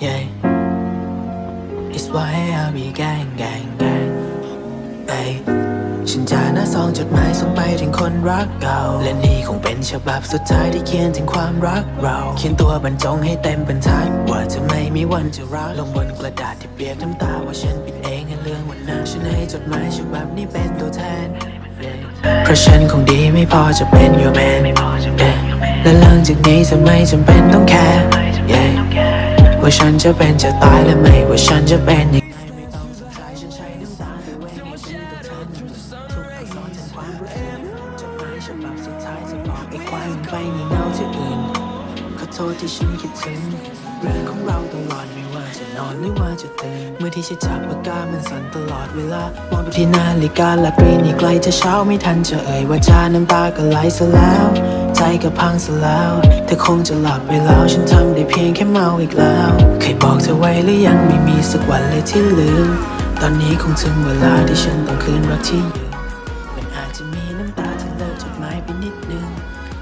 yeah It's why I be gang gang gang เอ้ยฉันจะหน้าซองจดหมายส่งไปถึงคนรักเก่า และนี่คงเป็นฉบับสุดท้ายที่เขียนถึงความรักเรา เขียนตัวบรรจงให้เต็มบรรทัดว่าจะไม่มีวันจะรักลงบนกระดาษที่เปียกน้ำตาว่าฉันผิดเองในเรื่องวันนั้นฉันให้จดหมายฉบับนี้เป็นตัวแทน เพราะฉันคงดีไม่พอจะเป็น your man และหลังจากนี้จะไม่จำเป็นต้องแคร์ ว่าฉันจะเป็นจะตายและไม่ว่าฉันจะเป็นยังไงไม่ต้องสนใจฉันใช้น้ำตาไปไว้ในเป็นตัวแทนทุกอักษรแทนความรู้สึกจดหมายฉบับสุดท้ายจะบอกไอ้ควายมันไปมีเงาที่อื่นขอโทษที่ฉันคิดถึงเรื่องของเราตลอดไม่ว่าจะนอนหรือว่าจะตื่นเมื่อที่ฉันจับปากกามันสั่นตลอดเวลามองดูที่นาฬิกาและปีนี่ใกล้จะเช้าไม่ทันจะเอ่ยว่าจาน้ำตาก็ไหลซะแล้ว ใจก็พังซะแล้ว เธอคงจะหลับไปแล้ว ฉันทำได้เพียงแค่เมาอีกแล้ว เคยบอกเธอไว้หรือยังไม่มีสักวันเลยที่ลืม ตอนนี้คงถึงเวลาที่ฉันต้องคืนรักที่ยืมมันอาจจะมีน้ำตาที่เลิกจดหมายไปนิดนึง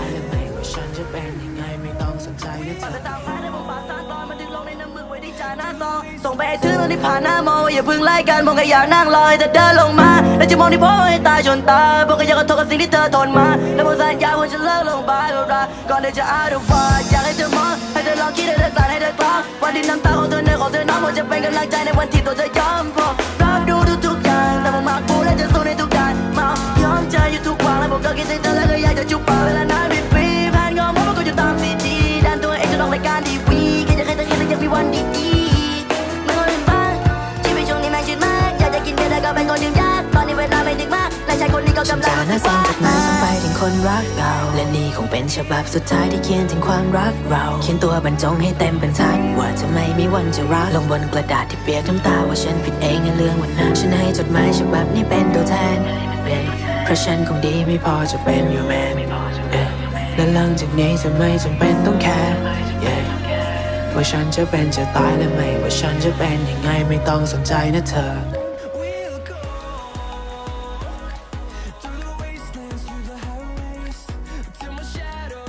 ย ใจนะเธอตามฟ้าในบทบาสร้างตอนมันถึงลงในน้ำมือไว้ที่จาหน้าซองส่งไปให้ถึงตอนที่ผ่านหน้ามองอย่าพึ่งไล่กันมองแค่อยากนั่งรอยแต่เดินลงมา แล้วจะมองที่พ่อให้ตายจนตายพวกก็อยากขอโทษกับสิ่งที่เธอทนมา แล้วพอสัญญาว่าจะเลิกลงบายกับรักก่อนที่จะอาดว่าอยากให้เธอมองให้เธอลองคิดให้เธอกลั่นให้เธอกล้าวันที่น้ำตาของเธอในของเธอน้ำมันจะเป็นกำลังใจในวันที่ตัวเธอยอมพอรับดูทุกๆอย่างแต่ผมมากูและจะสู้ในทุกด้านมายอมใจอยู่ทุกวันและผมก็คิดถึงเธอแล้วก็อยากจะจุบปากเวลานาน และชาก็ฉันกำลัจะงหน้าซองจดหมายส่งไปถึงคนรักเก่าและนี่คงเป็นฉบับสุดท้ายที่เขียนถึงความรักเรา เขียนตัวบรรจงให้เต็มบรรทัดว่าจะไม่มีวันจะรักลงบนกระดาษที่เปียกน้ำตาว่าฉันผิดเองในเรื่องวันนั้นฉันให้จดหมายฉบับนี้เป็นตัวแทนเพราะฉันคงดีไม่พอจะเป็น your man และหลังจากนี้จะไม่จำเป็นต้องแคร์ yeah ว่าฉันจะเป็นจะตายและไม่ ว่าฉันจะเป็นยังไงไม่ต้องสนใจนะเธอ